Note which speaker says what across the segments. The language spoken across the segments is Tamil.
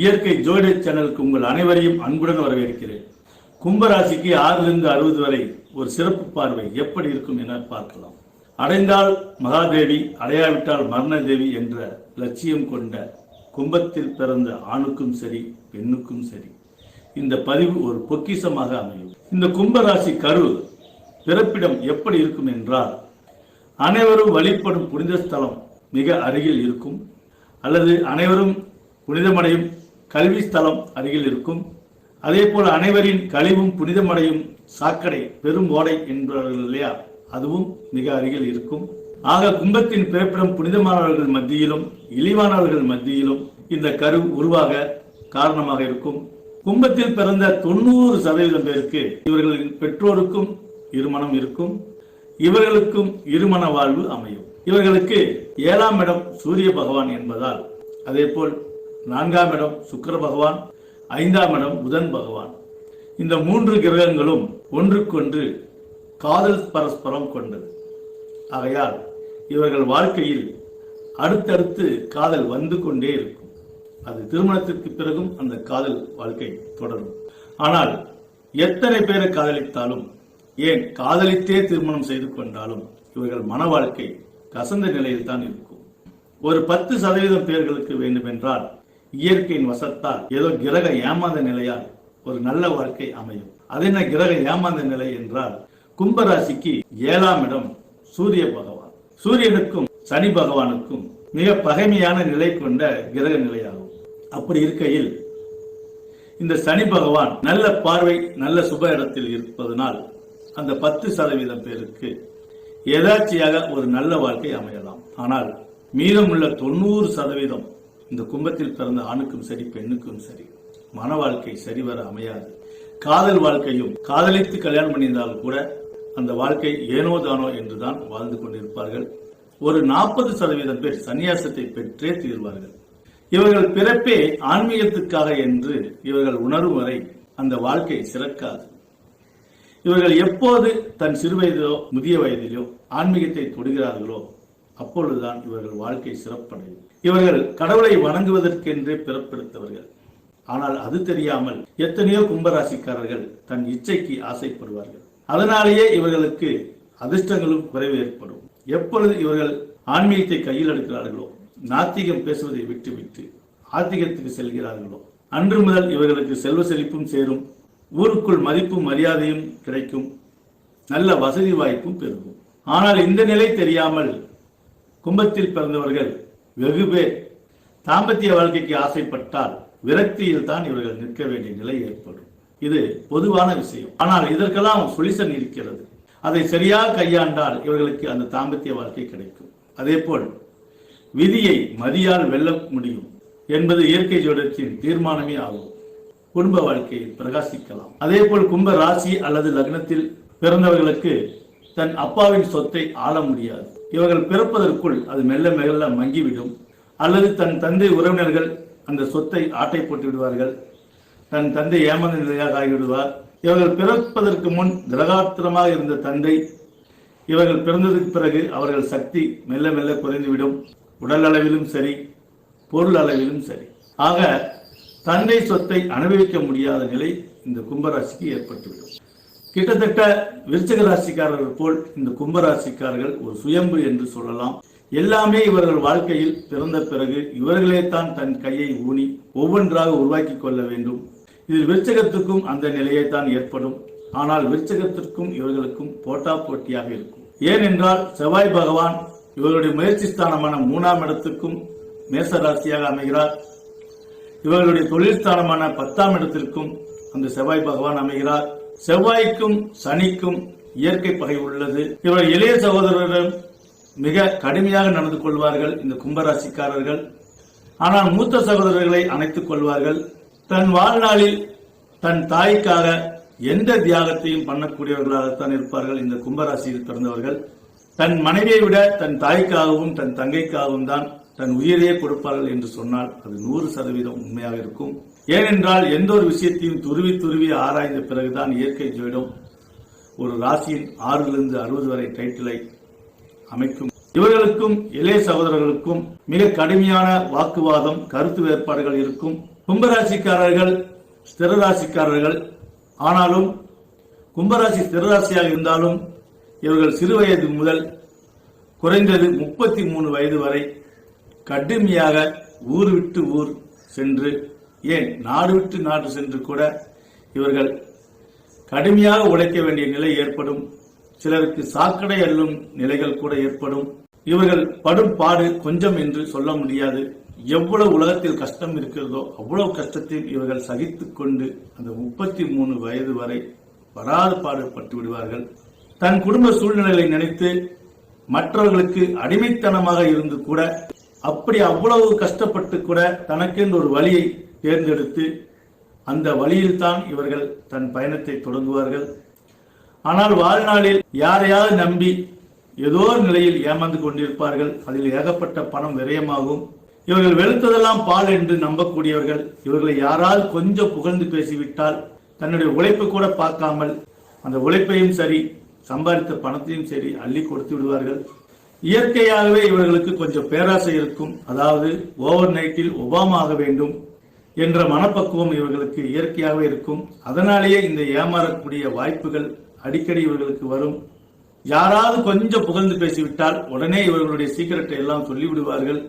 Speaker 1: இயற்கை ஜோடி சேனலுக்கு உங்கள் அனைவரையும் அன்புடன் வரவேற்கிறேன். கும்பராசிக்கு ஆறிலிருந்து அறுபது வரை ஒரு சிறப்பு பார்வை எப்படி இருக்கும் என பார்க்கலாம். அடைந்தால் மகாதேவி அடையாவிட்டால் மரணதேவி என்ற லட்சியம் கொண்ட கும்பத்தில் பிறந்த ஆணுக்கும் சரி பெண்ணுக்கும் சரி. இந்த பதிவு ஒரு பொக்கிஷமாக அமையும். இந்த கும்பராசி கரு பிறப்பிடம் எப்படி இருக்கும் என்றால் அனைவரும் வழிபடும் புனித ஸ்தலம் மிக அருகில் இருக்கும். அல்லது அனைவரும் புனிதமடையும் கல்வி ஸ்தலம் அருகில் இருக்கும். அதே போல் அனைவரின் கழிவும் புனிதமடையும் சாக்கடை பெரும் ஓடை என்பவர்கள் இல்லையா? அதுவும் மிக அருகில் இருக்கும். ஆக கும்பத்தின் பிறப்பிடம் புனிதமானவர்கள் மத்தியிலும் இழிவானவர்கள் மத்தியிலும் இந்த கரு உருவாக காரணமாக இருக்கும். கும்பத்தில் பிறந்த தொண்ணூறு சதவீதம் பேருக்கு இவர்களின் பெற்றோருக்கும் இருமணம் இருக்கும். இவர்களுக்கும் இருமண வாழ்வு அமையும். இவர்களுக்கு ஏழாம் இடம் சூரிய பகவான் என்பதால் அதே போல் நான்காம் இடம் சுக்கிர பகவான் ஐந்தாம் இடம் புதன் பகவான். இந்த மூன்று கிரகங்களும் ஒன்றுக்கொன்று காதல் பரஸ்பரம் கொண்டது. ஆகையால் இவர்கள் வாழ்க்கையில் அடுத்தடுத்து காதல் வந்து கொண்டே இருக்கும். அது திருமணத்திற்கு பிறகும் அந்த காதல் வாழ்க்கை தொடரும். ஆனால் எத்தனை பேரை காதலித்தாலும் ஏன் காதலித்தே திருமணம் செய்து கொண்டாலும் இவர்கள் மன வாழ்க்கை கசந்த நிலையில் தான் இருக்கும். ஒரு பத்து சதவீதம் பேர்களுக்கு வேண்டுமென்றால் இயற்கையின் வசத்தால் ஏதோ கிரக ஏமாந்த நிலையால் ஒரு நல்ல வாழ்க்கை அமையும். அது என்ன கிரக ஏமாந்த நிலை என்றால் கும்பராசிக்கு ஏழாம் இடம் சூரிய பகவான். சூரியனுக்கும் சனி பகவானுக்கும் மிக பகைமையான நிலை கொண்ட கிரக நிலையாகும். அப்படி இருக்கையில் இந்த சனி பகவான் நல்ல பார்வை நல்ல சுப இடத்தில் இருப்பதனால் அந்த பத்து சதவீதம் பேருக்கு எதாச்சியாக ஒரு நல்ல வாழ்க்கை அமையலாம். ஆனால் மீதமுள்ள தொண்ணூறு சதவீதம் இந்த கும்பத்தில் பிறந்த ஆணுக்கும் சரி பெண்ணுக்கும் சரி மன வாழ்க்கை சரிவர அமையாது. காதல் வாழ்க்கையும் காதலித்து கல்யாணம் பண்ணியிருந்தால் கூட அந்த வாழ்க்கை ஏனோ தானோ என்றுதான் வாழ்ந்து கொண்டிருப்பார்கள். ஒரு நாற்பது சதவீதம் பேர் சன்னியாசத்தை பெற்றே தீர்வார்கள். இவர்கள் பிறப்பே ஆன்மீகத்துக்காக என்று இவர்கள் உணரும் வரை அந்த வாழ்க்கை சிறக்காது. இவர்கள் எப்போது தன் சிறு வயதிலோ முதிய வயதிலோ ஆன்மீகத்தை தொடுகிறார்களோ அப்பொழுதுதான் இவர்கள் வாழ்க்கை சிறப்படையும். இவர்கள் கடவுளை வணங்குவதற்கென்றே பிறப்பெடுத்தவர்கள். ஆனால் அது தெரியாமல் எத்தனையோ கும்பராசிக்காரர்கள் தன் இச்சைக்கு ஆசைப்படுவார்கள். அதனாலேயே இவர்களுக்கு அதிர்ஷ்டங்களும் குறைவு ஏற்படும். எப்பொழுது இவர்கள் ஆன்மீகத்தை கையில் எடுக்கிறார்களோ நாத்திகம் பேசுவதை விட்டுவிட்டு ஆத்திகத்துக்கு செல்கிறார்களோ அன்று முதல் இவர்களுக்கு செல்வ செழிப்பும் சேரும் ஊருக்குள் மதிப்பும் மரியாதையும் கிடைக்கும் நல்ல வசதி வாய்ப்பும் பெருகும். ஆனால் இந்த நிலை தெரியாமல் கும்பத்தில் பிறந்தவர்கள் வெகு பேர். தாம்பத்திய வாழ்க்கைக்கு ஆசைப்பட்டால் விரக்தியில் தான் இவர்கள் நிற்க வேண்டிய நிலை ஏற்படும். இது பொதுவான விஷயம். ஆனால் இதற்கெல்லாம் சொல்யூஷன் இருக்கிறது. அதை சரியாக கையாண்டால் இவர்களுக்கு அந்த தாம்பத்திய வாழ்க்கை கிடைக்கும். அதே போல் விதியை மதியால் வெல்ல முடியும் என்பது இயற்கை ஜோடத்தின் தீர்மானமே ஆகும். குடும்ப வாழ்க்கையில் பிரகாசிக்கலாம். அதே போல் கும்ப ராசி அல்லது லக்னத்தில் பிறந்தவர்களுக்கு தன் அப்பாவின் சொத்தை ஆள முடியாது. இவர்கள் பிறப்பதற்குள் அது மெல்ல மெல்ல மங்கிவிடும். அல்லது தன் தந்தை உறவினர்கள் அந்த சொத்தை ஆட்டை போட்டு விடுவார்கள். தன் தந்தை ஏமாந்த நிலையாக ஆகிவிடுவார். இவர்கள் பிறப்பதற்கு முன் கிரகாத்திரமாக இருந்த தந்தை இவர்கள் பிறந்ததுக்கு பிறகு அவர்கள் சக்தி மெல்ல மெல்ல குறைந்துவிடும். உடல் அளவிலும் சரி பொருள் அளவிலும் சரி. ஆக தந்தை சொத்தை அனுபவிக்க முடியாத நிலை இந்த கும்பராசிக்கு ஏற்பட்டுவிடும். கிட்டத்தட்ட விருச்சக ராசிக்காரர்கள் போல் இந்த கும்பராசிக்காரர்கள் ஒரு சுயம்பு என்று சொல்லலாம். எல்லாமே இவர்கள் வாழ்க்கையில் பிறந்த பிறகு இவர்களே தான் தன் கையை ஊனி ஒவ்வொன்றாக உருவாக்கி கொள்ள வேண்டும். இதில் விருச்சகத்துக்கும் அந்த நிலையை தான் ஏற்படும். ஆனால் விருச்சகத்திற்கும் இவர்களுக்கும் போட்டா போட்டியாக இருக்கும். ஏனென்றால் செவ்வாய் பகவான் இவர்களுடைய முயற்சி ஸ்தானமான மூணாம் இடத்துக்கும் மேசராசியாக அமைகிறார். இவர்களுடைய தொழில் ஸ்தானமான பத்தாம் இடத்திற்கும் அந்த செவ்வாய் பகவான் அமைகிறார். செவ்வாய்க்கும் சனிக்கும் இயற்கை பகை உள்ளது. இவர் இளைய சகோதரரிடம் மிக கடுமையாக நடந்து கொள்வார்கள் இந்த கும்பராசிக்காரர்கள். ஆனால் மூத்த சகோதரர்களை அணைத்துக் கொள்வார்கள். தன் வாழ்நாளில் தன் தாய்க்காக எந்த தியாகத்தையும் பண்ணக்கூடியவர்களாகத்தான் இருப்பார்கள் இந்த கும்பராசியில் பிறந்தவர்கள். தன் மனைவியை விட தன் தாய்க்காகவும் தன் தங்கைக்காகவும் தான் தன் உயிரையே கொடுப்பார்கள் என்று சொன்னால் அது நூறு சதவீதம் உண்மையாக இருக்கும். ஏனென்றால் எந்த ஒரு விஷயத்தையும் துருவி துருவி ஆராய்ந்த பிறகுதான் இயற்கை ஜோயிடம் ஒரு ராசியின் ஆறிலிருந்து அறுபது வரை டைட்டிலை அமைக்கும். இவர்களுக்கும் இளைய சகோதரர்களுக்கும் மிக கடுமையான வாக்குவாதம் கருத்து வேறுபாடுகள் இருக்கும். கும்பராசிக்காரர்கள் ஸ்திரராசிக்காரர்கள். ஆனாலும் கும்பராசி ஸ்திரராசியாக இருந்தாலும் இவர்கள் சிறு வயது முதல் குறைந்தது முப்பத்தி மூணு வயது வரை கடுமையாக ஊர் விட்டு ஊர் சென்று ஏன் நாடு விட்டு நாடு சென்று கூட இவர்கள் கடுமையாக உழைக்க வேண்டிய நிலை ஏற்படும். சிலருக்கு சாக்கடை அள்ளும் நிலைகள் கூட ஏற்படும். இவர்கள் படும் பாடு கொஞ்சம் என்று சொல்ல முடியாது. எவ்வளவு உலகத்தில் கஷ்டம் இருக்கிறதோ அவ்வளவு கஷ்டத்தில் இவர்கள் சகித்து கொண்டு அந்த முப்பத்தி மூணு வயது வரை வராது பாடுபட்டு விடுவார்கள். தன் குடும்ப சூழ்நிலைகளை நினைத்து மற்றவர்களுக்கு அடிமைத்தனமாக இருந்து கூட அப்படி அவ்வளவு கஷ்டப்பட்டு கூட தனக்கென்று ஒரு வழியை தேர்ந்தெடுத்து அந்த வழியில்தான் இவர்கள் தன் பயணத்தை தொடங்குவார்கள். ஆனால் வாழ்நாளில் யாரையாவது நம்பி ஏதோ ஒரு நிலையில் ஏமாந்து கொண்டிருப்பார்கள். அதில் ஏகப்பட்ட பணம் விரயமாகும். இவர்கள் வெளுத்ததெல்லாம் பால் என்று நம்பக்கூடியவர்கள். இவர்களை யாரால் கொஞ்சம் புகழ்ந்து பேசிவிட்டால் தன்னுடைய உழைப்பு கூட பார்க்காமல் அந்த உழைப்பையும் சரி சம்பாதித்த பணத்தையும் சரி அள்ளி கொடுத்து விடுவார்கள். இயற்கையாகவே இவர்களுக்கு கொஞ்சம் பேராசை இருக்கும். அதாவது ஓவர் நைட்டில் ஒபாமா ஆக வேண்டும் என்ற மனப்பக்குவம் இவர்களுக்கு இயற்கையாகவே இருக்கும். அதனாலேயே இந்த ஏமாறக்கூடிய வாய்ப்புகள் அடிக்கடி இவர்களுக்கு வரும். யாராவது கொஞ்சம் புகழ்ந்து பேசிவிட்டால் உடனே இவர்களுடைய சீக்கிரட்டை எல்லாம் சொல்லிவிடுவார்கள்.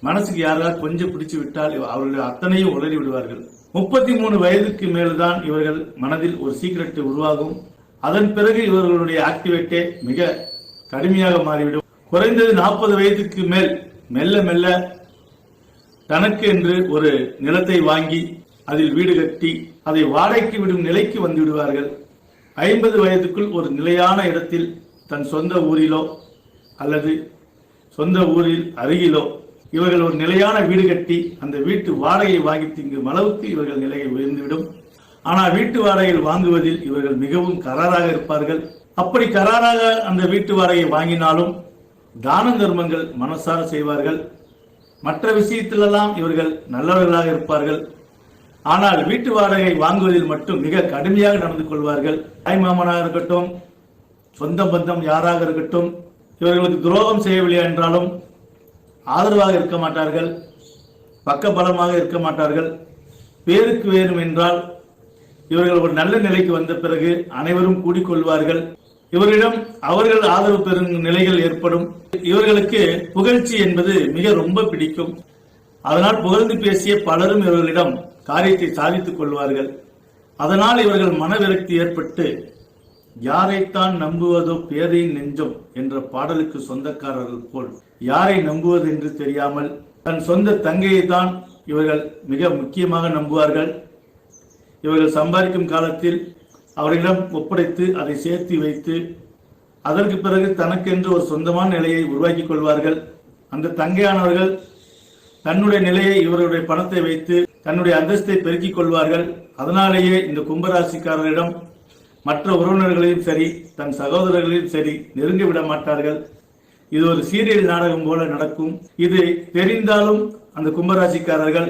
Speaker 1: மனசுக்கு யாராவது கொஞ்சம் பிடிச்சு விட்டால் அவர்களுடைய அத்தனையும் உளறி விடுவார்கள். முப்பத்தி மூணு வயதுக்கு மேல்தான் இவர்கள் மனதில் ஒரு சீக்கிரட்டை உருவாகும். அதன் பிறகு இவர்களுடைய ஆக்டிவேட்டே மிக கடுமையாக மாறிவிடும். குறைந்தது நாற்பது வயதுக்கு மேல் மெல்ல மெல்ல தனக்கு என்று ஒரு நிலத்தை வாங்கி அதில் வீடு கட்டி அதை வாடகைக்கு விடும் நிலைக்கு வந்து விடுவார்கள் ஐம்பது வயதுக்குள் ஒரு நிலையான இடத்தில் தன் சொந்த ஊரிலோ அல்லது சொந்த ஊரில் அருகிலோ இவர்கள் ஒரு நிலையான வீடு கட்டி அந்த வீட்டு வாடகையை வாங்கி திங்கும் அளவுக்கு இவர்கள் நிலையை உயர்ந்துவிடும். ஆனால் வீட்டு வாடகையில் வாங்குவதில் இவர்கள் மிகவும் கராராக இருப்பார்கள். அப்படி கராராக அந்த வீட்டு வாடகையை வாங்கினாலும் தான தர்மங்கள் மனசார செய்வார்கள். மற்ற விஷயத்திலெல்லாம் இவர்கள் நல்லவர்களாக இருப்பார்கள். ஆனால் வீட்டு வாடகை வாங்குவதில் மட்டும் மிக கடுமையாக நடந்து கொள்வார்கள். தாய் மாமனாக இருக்கட்டும் சொந்த பந்தம் யாராக இருக்கட்டும் இவர்களுக்கு துரோகம் செய்யவில்லை என்றாலும் ஆதரவாக இருக்க மாட்டார்கள் பக்க பலமாக இருக்க மாட்டார்கள். பேருக்கு வேணும் என்றால் இவர்கள் ஒரு நல்ல நிலைக்கு வந்த பிறகு அனைவரும் கூடிக்கொள்வார்கள். இவரிடம் அவர்கள் ஆதரவு பெறும் நிலைகள் ஏற்படும். இவர்களுக்கு புகழ்ச்சி என்பது மிக ரொம்ப பிடிக்கும். அதனால் புகழ்ந்து பேசிய பலரும் இவர்களிடம் காரியத்தை சாதித்துக் கொள்வார்கள். அதனால் இவர்கள் மனவிரக்தி ஏற்பட்டு யாரைத்தான் நம்புவதோ பேதையின் நெஞ்சம் என்ற பாடலுக்கு சொந்தக்காரர்கள் போல் யாரை நம்புவது என்று தெரியாமல் தன் சொந்த தங்கையை தான் இவர்கள் மிக முக்கியமாக நம்புவார்கள். இவர்கள் சம்பாதிக்கும் காலத்தில் அவரிடம் ஒப்படைத்து அதை சேர்த்து வைத்து அதற்கு பிறகு தனக்கென்று ஒரு சொந்தமான நிலையை உருவாக்கி கொள்வார்கள். அந்த தங்கையானவர்கள் தன்னுடைய நிலையை இவருடைய பணத்தை வைத்து தன்னுடைய அந்தஸ்தை பெருக்கிக் கொள்வார்கள். அதனாலேயே இந்த கும்பராசிக்காரரிடம் மற்ற உறவினர்களையும் சரி தன் சகோதரர்களையும் சரி நெருங்கி விட மாட்டார்கள். இது ஒரு சீரியல் நாடகம் போல நடக்கும். இது தெரிந்தாலும் அந்த கும்பராசிக்காரர்கள்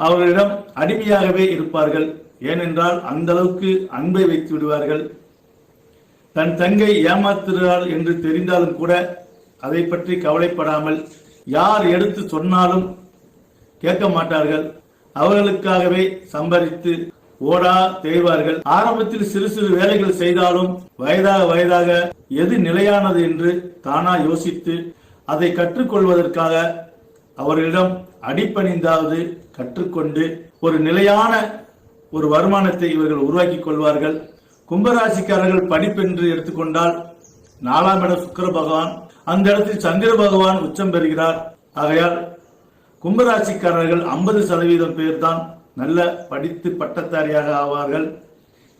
Speaker 1: அவர்களிடம் அடிமையாகவே இருப்பார்கள். ஏனென்றால் அந்த அளவுக்கு அன்பை வைத்து விடுவார்கள். தன் தங்கை ஏமாத்துகிறாள் என்று தெரிந்தாலும் கூட அதை பற்றி கவலைப்படாமல் யார் எடுத்து சொன்னாலும் கேட்க மாட்டார்கள். அவர்களுக்காகவே சம்பாதித்து ஓடா தேய்வார்கள். ஆரம்பத்தில் சிறு சிறு வேலைகள் செய்தாலும் வயதாக வயதாக எது நிலையானது என்று தானா யோசித்து அதை கற்றுக்கொள்வதற்காக அவர்களிடம் அடிப்பணிந்தாவது கற்றுக்கொண்டு ஒரு நிலையான ஒரு வருமானத்தை இவர்கள் உருவாக்கிக் கொள்வார்கள். கும்பராசிக்காரர்கள் படிப்பென்று எடுத்துக்கொண்டால் நாலாம் இடம் சுக்கர பகவான் அந்த இடத்தில் சந்திர பகவான் உச்சம் பெறுகிறார். ஆகையால் கும்பராசிக்காரர்கள் ஐம்பது சதவீதம் பேர் தான் நல்ல படித்து பட்டத்தாரியாக ஆவார்கள்.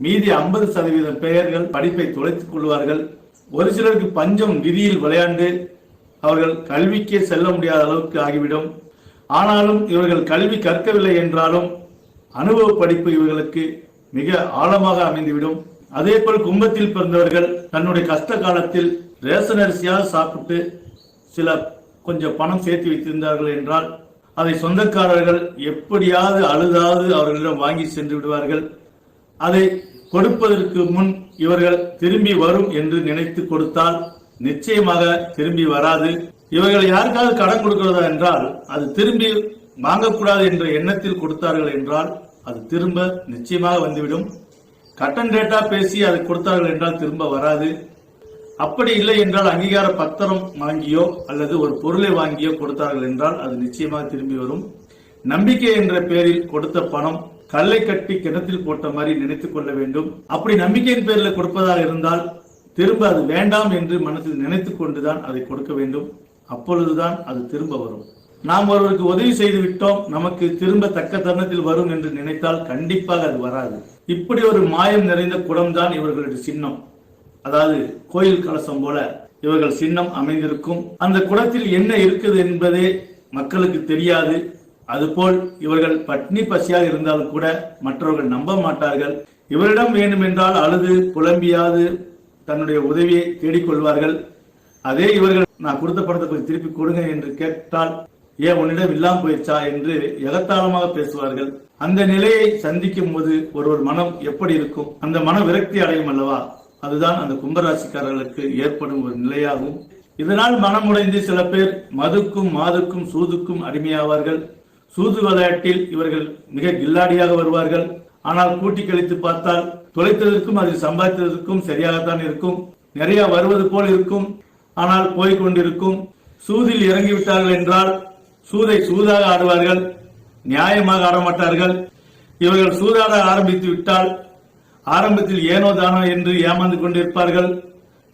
Speaker 1: மீதி ஐம்பது சதவீதம் பெயர்கள் படிப்பை தொலைத்துக் கொள்வார்கள். ஒரு சிலருக்கு பஞ்சம் விதியில் விளையாண்டு அவர்கள் கல்விக்கே செல்ல முடியாத அளவுக்கு ஆகிவிடும். ஆனாலும் இவர்கள் கல்வி கற்கவில்லை என்றாலும் அனுபவ படிப்பு இவர்களுக்கு மிக ஆழமாக அமைந்துவிடும். அதே போல் கும்பத்தில் பிறந்தவர்கள் தன்னுடைய கஷ்ட காலத்தில் ரேஷன் அரிசியாக சாப்பிட்டு சில கொஞ்சம் பணம் சேர்த்து வைத்திருந்தார்கள் என்றால் அதை சொந்தக்காரர்கள் எப்படியாவது அழுதாவது அவர்களிடம் வாங்கி சென்று விடுவார்கள். அதை கொடுப்பதற்கு முன் இவர்கள் திரும்பி வரும் என்று நினைத்து கொடுத்தால் நிச்சயமாக திரும்பி வராது. இவர்கள் யாருக்காவது கடன் கொடுக்கிறதா என்றால் அது திரும்பி வாங்கக்கூடாது என்ற எண்ணத்தில் கொடுத்தார்கள் என்றால் அது திரும்ப நிச்சயமாக வந்துவிடும். கட்டன் ரேட்டா பேசி அதை கொடுத்தார்கள் என்றால் திரும்ப வராது. அப்படி இல்லை என்றால் அங்கீகார பத்திரம் வாங்கியோ அல்லது ஒரு பொருளை வாங்கியோ கொடுத்தார்கள் என்றால் அது நிச்சயமாக திரும்பி வரும். நம்பிக்கை என்ற பெயரில் கொடுத்த பணம் கல்லை கட்டி கிணத்தில் போட்ட மாதிரி நினைத்துக் கொள்ள வேண்டும். அப்படி நம்பிக்கையின் பேரில் கொடுப்பதாக இருந்தால் திரும்ப அது வேண்டாம் என்று மனதில் நினைத்துக் கொண்டுதான் அதை கொடுக்க வேண்டும். அப்பொழுதுதான் அது திரும்ப வரும். நாம் ஒருவருக்கு உதவி செய்து விட்டோம் நமக்கு திரும்ப தக்க தருணத்தில் வரும் என்று நினைத்தால் கண்டிப்பாக அது வராது. இப்படி ஒரு மாயம் நிறைந்த குடம்தான் இவர்களுடைய சின்னம். அதாவது கோயில் கலசம் போல இவர்கள் சின்னம் அமைந்திருக்கும். அந்த குடத்தில் என்ன இருக்குது என்பதே மக்களுக்கு தெரியாது. அதுபோல் இவர்கள் பட்னி பசியாக இருந்தாலும் கூட மற்றவர்கள் நம்ப மாட்டார்கள். இவரிடம் வேண்டுமென்றால் அழுது புலம்பியாது தன்னுடைய உதவியை தேடிக்கொள்வார்கள். அதே இவர்கள் நான் கொடுத்த பணத்தை கொஞ்சம் திருப்பி கொடுங்க என்று கேட்டால் ஏன் உன்னிடம் இல்லாம போயிடுச்சா என்று எகத்தாளமாக பேசுவார்கள். அந்த நிலையை சந்திக்கும் போது ஒருவர் மனம் எப்படி இருக்கும்? அந்த மன விரக்தி அடையும் அல்லவா? அதுதான் அந்த கும்பராசிக்காரர்களுக்கு ஏற்படும் ஒரு நிலையாகும். இதனால் மனமுடைந்து சில பேர் மதுக்கும் மாதுக்கும் சூதுக்கும் அடிமையாவார்கள். சூது விளையாட்டில் இவர்கள் மிக கில்லாடியாக வருவார்கள். ஆனால் கூட்டி கழித்து பார்த்தால் தொலைத்ததற்கும் அதில் சம்பாதித்ததற்கும் சரியாகத்தான் இருக்கும். நிறைய வருவது போல் இருக்கும். ஆனால் போய்கொண்டிருக்கும் சூதில் இறங்கிவிட்டார்கள் என்றால் சூதை சூதாக ஆடுவார்கள் நியாயமாக ஆடமாட்டார்கள். இவர்கள் சூதாட ஆரம்பித்து விட்டால் ஆரம்பத்தில் ஏனோ தானோ என்று ஏமாந்து கொண்டிருப்பார்கள்.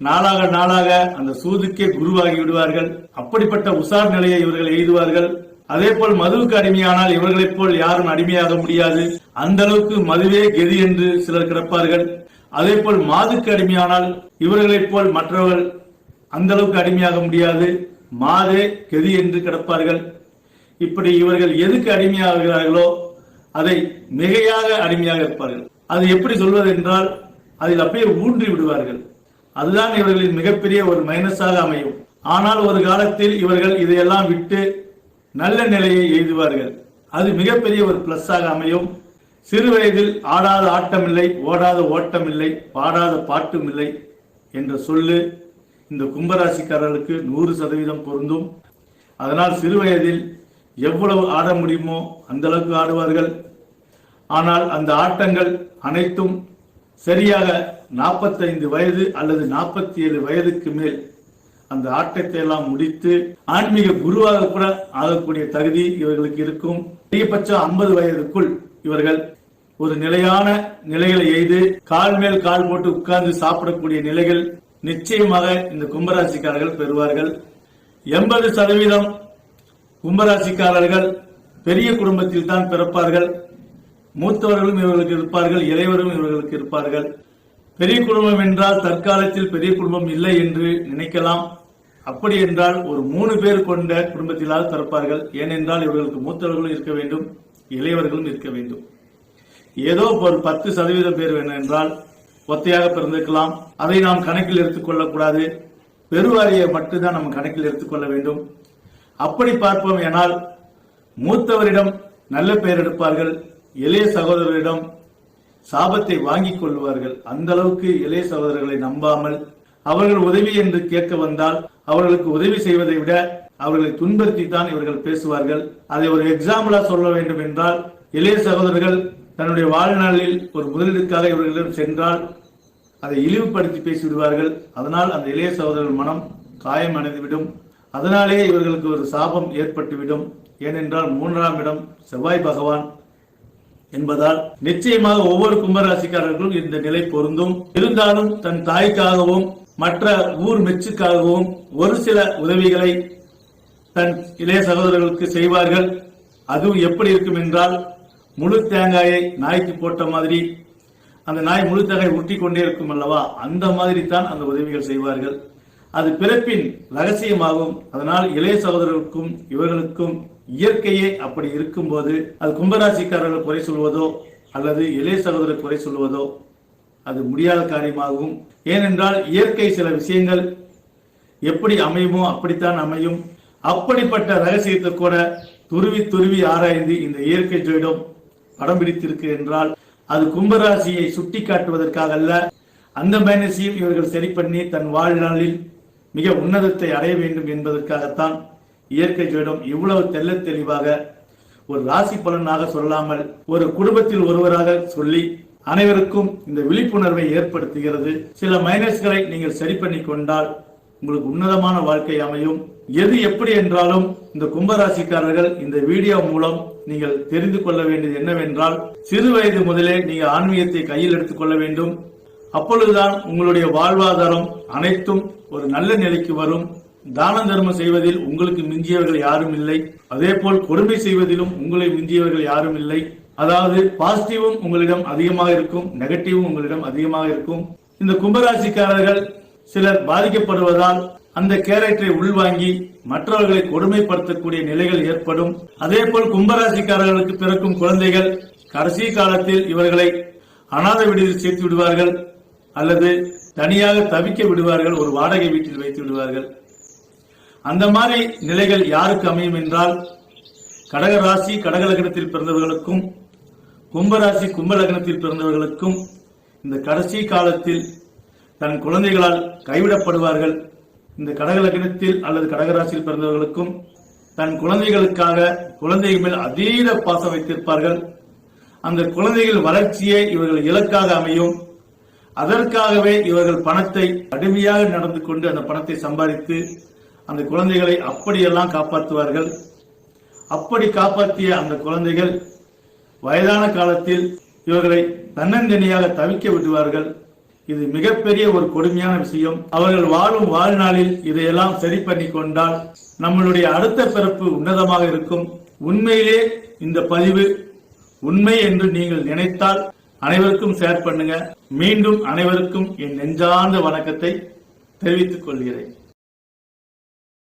Speaker 1: நாளாக நாளாக அந்த சூதுக்கே குருவாகி விடுவார்கள். அப்படிப்பட்ட உசார் நிலையை இவர்கள் எய்துவார்கள். அதே போல் மதுவுக்கு அடிமையானால் இவர்களைப் போல் யாரும் அடிமையாக முடியாது. அந்த அளவுக்கு மதுவே கெதி என்று சிலர் கிடப்பார்கள். அதே போல் மாதுக்கு அடிமையானால் இவர்களைப் போல் மற்றவர்கள் அந்த அளவுக்கு அடிமையாக முடியாது. மாதே கெதி என்று கிடப்பார்கள். இப்படி இவர்கள் எதுக்கு அடிமையாகிறார்களோ அதை மிகையாக அடிமையாக இருப்பார்கள். அது எப்படி சொல்வது என்றால் அதில் அப்படியே ஊன்றி விடுவார்கள். அதுதான் இவர்களின் மிகப்பெரிய ஒரு மைனஸாக அமையும். ஆனால் ஒரு காலத்தில் இவர்கள் இதையெல்லாம் விட்டு நல்ல நிலையை எழுதுவார்கள் அது மிகப்பெரிய ஒரு பிளஸ்ஸாக அமையும். சிறு வயதில் ஆடாத ஆட்டமில்லை ஓடாத ஓட்டமில்லை பாடாத பாட்டும் இல்லை என்ற சொல்லு இந்த கும்பராசிக்காரர்களுக்கு நூறு சதவீதம் பொருந்தும். அதனால் சிறு வயதில் எவ்வளவு ஆட முடியுமோ அந்த அளவுக்கு ஆடுவார்கள். ஆனால் அந்த ஆட்டங்கள் அனைத்தும் சரியாக நாற்பத்தைந்து வயது அல்லது நாற்பத்தி ஏழு வயதுக்கு மேல். அந்த ஆட்டத்தை எல்லாம் முடித்து ஆன்மீக குருவாக கூட ஆகக்கூடிய தகுதி இவர்களுக்கு இருக்கும். அதிகபட்சம் ஐம்பது வயதுக்குள் இவர்கள் ஒரு நிலையான நிலைகளை எய்து கால் மேல் கால் போட்டு உட்கார்ந்து சாப்பிடக்கூடிய நிலைகள் நிச்சயமாக இந்த கும்பராசிக்காரர்கள் பெறுவார்கள். எண்பது சதவீதம் கும்பராசிக்காரர்கள் பெரிய குடும்பத்தில் தான் பிறப்பார்கள். மூத்தவர்களும் இவர்களுக்கு இருப்பார்கள் இளையவரும் இவர்களுக்கு இருப்பார்கள். பெரிய குடும்பம் என்றால் தற்காலத்தில் பெரிய குடும்பம் இல்லை என்று நினைக்கலாம். அப்படி என்றால் ஒரு மூணு பேர் கொண்ட குடும்பத்திலாவது பிறப்பார்கள். ஏனென்றால் இவர்களுக்கு மூத்தவர்களும் இருக்க வேண்டும் இளையவர்களும் இருக்க வேண்டும். ஏதோ ஒரு பத்து சதவீதம் பேர் வேணும் என்றால் ஒத்தையாக பிறந்திருக்கலாம். அதை நாம் கணக்கில் எடுத்துக்கொள்ளக்கூடாது பெருவாரியை மட்டும்தான் நம்ம கணக்கில் எடுத்துக்கொள்ள வேண்டும். அப்படி பார்ப்போம் எனால் மூத்தவரிடம் நல்ல பெயர் எடுப்பார்கள் இளைய சகோதரரிடம் சாபத்தை வாங்கிக் கொள்வார்கள். அந்த அளவுக்கு இளைய சகோதரர்களை நம்பாமல் அவர்கள் உதவி என்று கேட்க வந்தால் அவர்களுக்கு உதவி செய்வதை விட அவர்களை துன்புறுத்தி தான் இவர்கள் பேசுவார்கள். அதை ஒரு எக்ஸாம்பிளா சொல்ல வேண்டும் என்றால் இளைய சகோதரர்கள் தன்னுடைய வாழ்நாளில் ஒரு முதலீடுக்காக இவர்களிடம் சென்றால் அதை இழிவுபடுத்தி பேசிவிடுவார்கள். அதனால் அந்த இளைய சகோதரர்கள் மனம் காயம் அடைந்துவிடும் அதனாலே இவர்களுக்கு ஒரு சாபம் ஏற்பட்டுவிடும். ஏனென்றால் மூன்றாம் இடம் செவ்வாய் பகவான் என்பதால் நிச்சயமாக ஒவ்வொரு கும்பராசிக்காரர்களும் இந்த நிலை பொருந்தும். இருந்தாலும் தன் தாய்க்காகவும் மற்ற ஊர் மெச்சுக்காகவும் ஒரு சில உதவிகளை தன் இளைய சகோதரர்களுக்கு செய்வார்கள். அதுவும் எப்படி இருக்கும் என்றால் முழு தேங்காயை நாய்க்கு போட்ட மாதிரி அந்த நாய் முழு தேங்காய் உருட்டி கொண்டே இருக்கும் அல்லவா அந்த மாதிரி தான் அந்த உதவிகள் செய்வார்கள். அது பிறப்பின் ரகசியமாகும். அதனால் இளைய சகோதரர்களுக்கும் இவர்களுக்கும் இயற்கையே அப்படி இருக்கும்போது அது கும்பராசிக்காரர்கள் குறை சொல்வதோ அல்லது இளைய சகோதரர் குறை சொல்வதோ அது முடியாத காரியமாகும். ஏனென்றால் இயற்கை சில விஷயங்கள் எப்படி அமையுமோ அப்படித்தான் அமையும். அப்படிப்பட்ட ரகசியத்தை கூட துருவி துருவி ஆராய்ந்து இந்த இயற்கை ஜோயிடம் படம் பிடித்திருக்கு என்றால் அது கும்பராசியை சுட்டி காட்டுவதற்காக அல்ல. அந்த மைனஸையும் இவர்கள் சரி பண்ணி தன் வாழ்நாளில் மிக உன்னதத்தை அடைய வேண்டும் என்பதற்காகத்தான் இயற்கை ஜோடம் இவ்வளவு தெல்ல தெளிவாக ஒரு ராசி பலனாக சொல்லாமல் ஒரு குடும்பத்தில் ஒருவராக சொல்லி அனைவருக்கும் இந்த விழிப்புணர்வை ஏற்படுத்துகிறது. சில மைனஸ்களை நீங்கள் சரி பண்ணி கொண்டால் உங்களுக்கு உன்னதமான வாழ்க்கை அமையும். எது எப்படி என்றாலும் இந்த கும்பராசிக்காரர்கள் இந்த வீடியோ மூலம் நீங்கள் தெரிந்து கொள்ள வேண்டியது என்னவென்றால் சிறு வயது முதலே நீங்கள் ஆன்மீகத்தை கையில் எடுத்துக் கொள்ள வேண்டும். அப்பொழுதுதான் உங்களுடைய வாழ்வாதாரம் அனைத்தும் ஒரு நல்ல நிலைக்கு வரும். தான தர்மம் செய்வதில் உங்களுக்கு மிஞ்சியவர்கள் யாரும் இல்லை. அதே போல் கொடுமை செய்வதிலும் உங்களை மிஞ்சியவர்கள் யாரும் இல்லை. அதாவது பாசிட்டிவும் உங்களிடம் அதிகமாக இருக்கும் நெகட்டிவும் உங்களிடம் அதிகமாக இருக்கும். இந்த கும்பராசிக்காரர்கள் சிலர் பாதிக்கப்படுவதால் அந்த கேரக்டரை உள்வாங்கி மற்றவர்களை கொடுமைப்படுத்தக்கூடிய நிலைகள் ஏற்படும். அதே போல் கும்பராசிக்காரர்களுக்கு பிறக்கும் குழந்தைகள் கடைசி காலத்தில் இவர்களை அநாத விடுதியில் சேர்த்து விடுவார்கள். அல்லது தனியாக தவிக்க விடுவார்கள் ஒரு வாடகை வீட்டில் வைத்து விடுவார்கள். அந்த மாதிரி நிலைகள் யாருக்கு அமையும் என்றால் கடக ராசி கடக லக்னத்தில் பிறந்தவர்களுக்கும் கும்பராசி கும்ப லக்னத்தில் பிறந்தவர்களுக்கும் இந்த கடைசி காலத்தில் தன் குழந்தைகளால் கைவிடப்படுவார்கள். இந்த கடக லக்னத்தில் அல்லது கடகராசியில் பிறந்தவர்களுக்கும் தன் குழந்தைகளுக்காக குழந்தைகள் மேல் அதீத பாசம் வைத்திருப்பார்கள். அந்த குழந்தைகள் வளர்ச்சியே இவர்கள் இலக்காக அமையும். அதற்காகவே இவர்கள் பணத்தை கடுமையாக நடந்து கொண்டு அந்த பணத்தை சம்பாதித்து அந்த குழந்தைகளை அப்படியெல்லாம் காப்பாற்றுவார்கள். அப்படி காப்பாற்றிய அந்த குழந்தைகள் வயதான காலத்தில் இவர்களை தன்னந்தனியாக தவிக்க விடுவார்கள். இது மிகப்பெரிய ஒரு கொடுமையான விஷயம். அவர்கள் வாழும் வாழ்நாளில் இதையெல்லாம் சரி பண்ணி கொண்டால் நம்மளுடைய அடுத்த பிறப்பு உன்னதமாக இருக்கும். உண்மையிலே இந்த பதிவு உண்மை என்று நீங்கள் நினைத்தால் அனைவருக்கும் ஷேர் பண்ணுங்க. மீண்டும் அனைவருக்கும் என் நெஞ்சார்ந்த வணக்கத்தை தெரிவித்துக் கொள்கிறேன்.